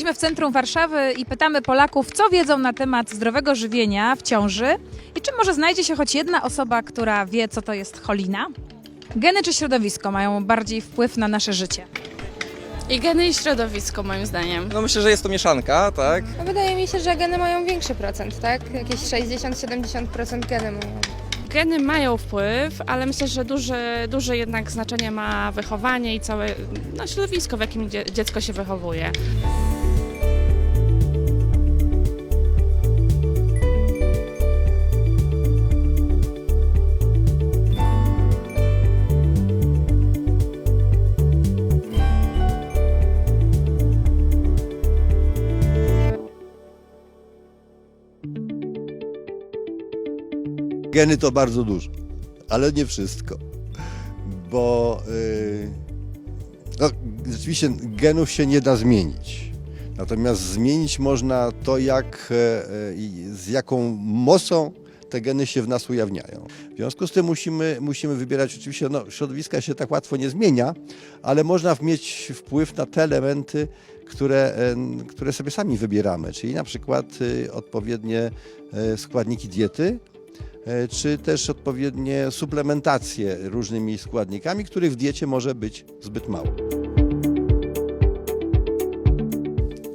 Jesteśmy w centrum Warszawy i pytamy Polaków, co wiedzą na temat zdrowego żywienia w ciąży i czy może znajdzie się choć jedna osoba, która wie, co to jest cholina? Geny czy środowisko mają bardziej wpływ na nasze życie? I geny i środowisko moim zdaniem. No myślę, że jest to mieszanka, tak? No wydaje mi się, że geny mają większy procent, tak? Jakieś 60-70% geny mają. Geny mają wpływ, ale myślę, że duże, duże jednak znaczenie ma wychowanie i całe no, środowisko, w jakim dzie- dziecko się wychowuje. Geny to bardzo dużo, ale nie wszystko. Bo yy, no, rzeczywiście genów się nie da zmienić. Natomiast zmienić można to, jak, e, z jaką mocą te geny się w nas ujawniają. W związku z tym musimy, musimy wybierać, oczywiście no, środowiska się tak łatwo nie zmienia, ale można mieć wpływ na te elementy, które, e, które sobie sami wybieramy, czyli na przykład y, odpowiednie e, składniki diety, czy też odpowiednie suplementacje różnymi składnikami, których w diecie może być zbyt mało.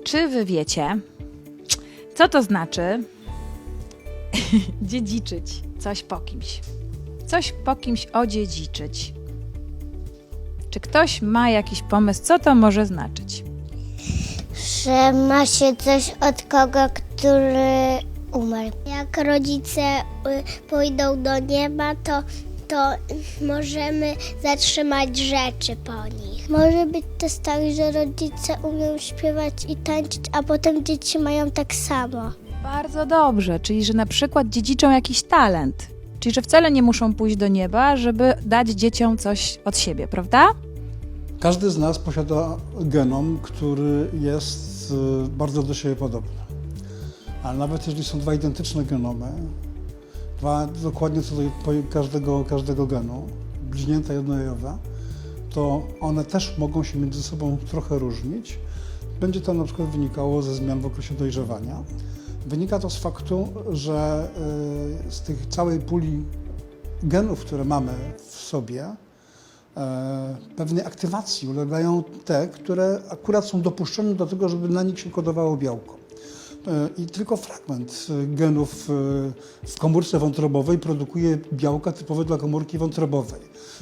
Czy wy wiecie, co to znaczy dziedziczyć coś po kimś? Coś po kimś odziedziczyć. Czy ktoś ma jakiś pomysł, co to może znaczyć? że ma się coś od kogo, który umarł. Jak rodzice y, pójdą do nieba, to, to możemy zatrzymać rzeczy po nich. Może być też tak, że rodzice umieją śpiewać i tańczyć, a potem dzieci mają tak samo. Bardzo dobrze, czyli że na przykład dziedziczą jakiś talent. Czyli że wcale nie muszą pójść do nieba, żeby dać dzieciom coś od siebie, prawda? Każdy z nas posiada genom, który jest y, bardzo do siebie podobny. Ale nawet jeżeli są dwa identyczne genomy, dwa dokładnie co do każdego, każdego genu, bliźnięta jednojajowe, to one też mogą się między sobą trochę różnić. Będzie to na przykład wynikało ze zmian w okresie dojrzewania. Wynika to z faktu, że y, z tych całej puli genów, które mamy w sobie, e, pewnej aktywacji ulegają te, które akurat są dopuszczone do tego, żeby na nich się kodowało białko. E, I tylko fragment e, genów e, w komórce wątrobowej produkuje białka typowe dla komórki wątrobowej.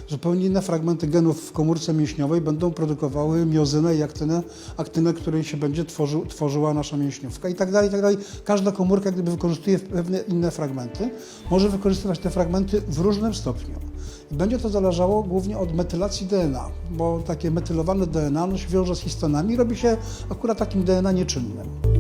Zupełnie inne fragmenty genów w komórce mięśniowej będą produkowały miozynę i aktynę, aktynę której się będzie tworzył, tworzyła nasza mięśniówka i tak dalej, i tak dalej. Każda komórka gdyby wykorzystuje pewne inne fragmenty, może wykorzystywać te fragmenty w różnym stopniu. Będzie to zależało głównie od metylacji DNA, bo takie metylowane DNA no, się wiąże z histonami i robi się akurat takim DNA nieczynnym.